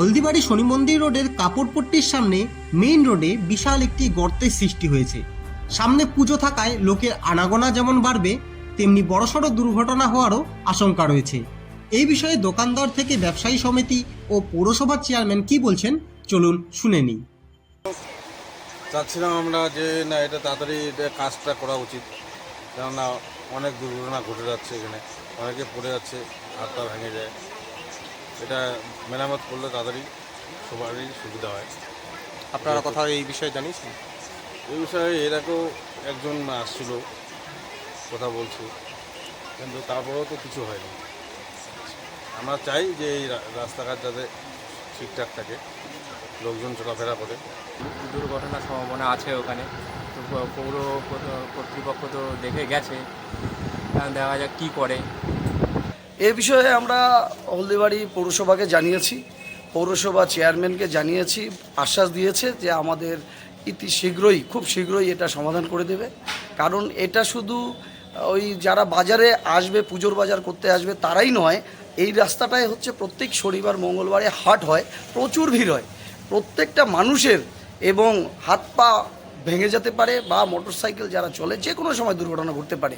হলদিবাড়ি শনি মন্দির রোডের কাপড়পট্টির সামনে মেইন রোডে বিশাল একটি গর্তের সৃষ্টি হয়েছে। সামনে পুজো থাকায় লোকের আনাগোনা যেমন বাড়বে, তেমনি বড়সড় দুর্ঘটনা হওয়ারও আশঙ্কা রয়েছে। এই বিষয়ে দোকানদার থেকে ব্যবসায়ী সমিতি ও পৌরসভার চেয়ারম্যান কি বলছেন, চলুন শুনে নিই। চাচ্ছিলাম আমরা যে, না, এটা তাড়াতাড়ি এটা কাজটা করা উচিত। কেননা অনেক দুর্ঘটনা ঘটে যাচ্ছে এখানে। অনেকে পড়ে যাচ্ছে হাত পা ভেঙে যায়। এটা মেরামত করলে তাড়াতাড়ি সবারই সুবিধা হয়। আপনারা কথা এই বিষয়ে জানিয়েছেন? এই বিষয়ে এর আগেও একজন আসছিল কথা বলছে কিন্তু তারপরেও তো কিছু হয়নি। আমরা চাই যে এই রা- রাস্তাঘাট যাতে ঠিকঠাক থাকে লোকজন চলাফেরা করে। দুর্ঘটনার সম্ভাবনা আছে ওখানে তো পৌর কর্তৃপক্ষ তো দেখে গেছে। দেখা যাক কী করে। এ বিষয়ে আমরা হলদিবাড়ি পৌরসভাকে জানিয়েছি, পৌরসভা চেয়ারম্যানকে জানিয়েছি, আশ্বাস দিয়েছে যে আমাদের ইতি শীঘ্রই, খুব শীঘ্রই এটা সমাধান করে দেবে। কারণ এটা শুধু, ওই যারা বাজারে আসবে, পুজোর বাজার করতে আসবে, তারাই নয়, এই রাস্তাটায় হচ্ছে প্রত্যেক শনিবার, মঙ্গলবারে হাট হয়, প্রচুর ভিড় হয়। প্রত্যেকটা মানুষের এবং হাত পা ভেঙে যেতে পারে বা মোটরসাইকেল যারা চলে যে কোনো সময় দুর্ঘটনা ঘটতে পারে।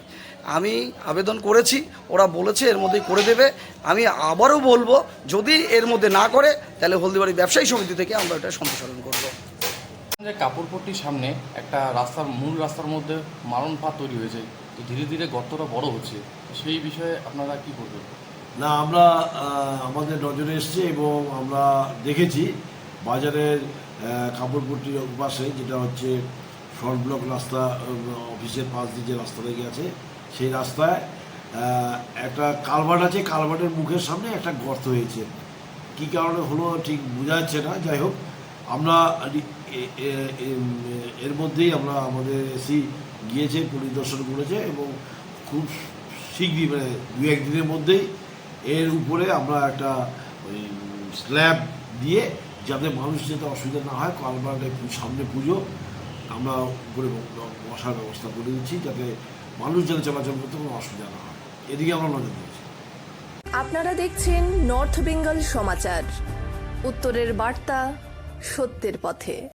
আমি আবেদন করেছি ওরা বলেছে এর মধ্যেই করে দেবে। আমি আবারও বলব যদি এর মধ্যে না করে তাহলে হলদিবাড়ি ব্যবসায়ী সমিতি থেকে আমরা এটা সম্প্রসারণ করব। যে কাপড়পট্টির সামনে একটা রাস্তার মূল রাস্তার মধ্যে মারণ ফাঁদ তৈরি হয়েছে তো ধীরে ধীরে গর্তটা বড় হচ্ছে তো সেই বিষয়ে আপনারা কি করবেন না আমরা আমাদের নজরে এসছে এবং আমরা দেখেছি বাজারের আহ, কাপড়পট্টির পাশে যেটা হচ্ছে শর্ট ব্লক রাস্তা অফিসের পাশ দিয়ে যে রাস্তা লেগে আছে সেই রাস্তায় একটা কালভার্ট আছে কালভার্টের মুখের সামনে একটা গর্ত হয়েছে। কী কারণে হলো ঠিক বোঝা যাচ্ছে না যাই হোক আমরা এর মধ্যেই আমরা আমাদের এসি গিয়েছে পরিদর্শন করেছে এবং খুব শীঘ্রই মানে দু একদিনের মধ্যেই এর উপরে আমরা একটা ওই স্ল্যাব দিয়ে যাতে মানুষ যাতে অসুবিধা না হয় কালবারটা সামনে পুজো, আমরা উপরে বসার ব্যবস্থা করে দিচ্ছি যাতে মানুষ যাতে চলাচল করতে কোনো অসুবিধা না হয়। এদিকে আমরা নজর দিচ্ছি। আপনারা দেখছেন নর্থ বেঙ্গল সমাচার। উত্তরের বার্তা সত্যের পথে।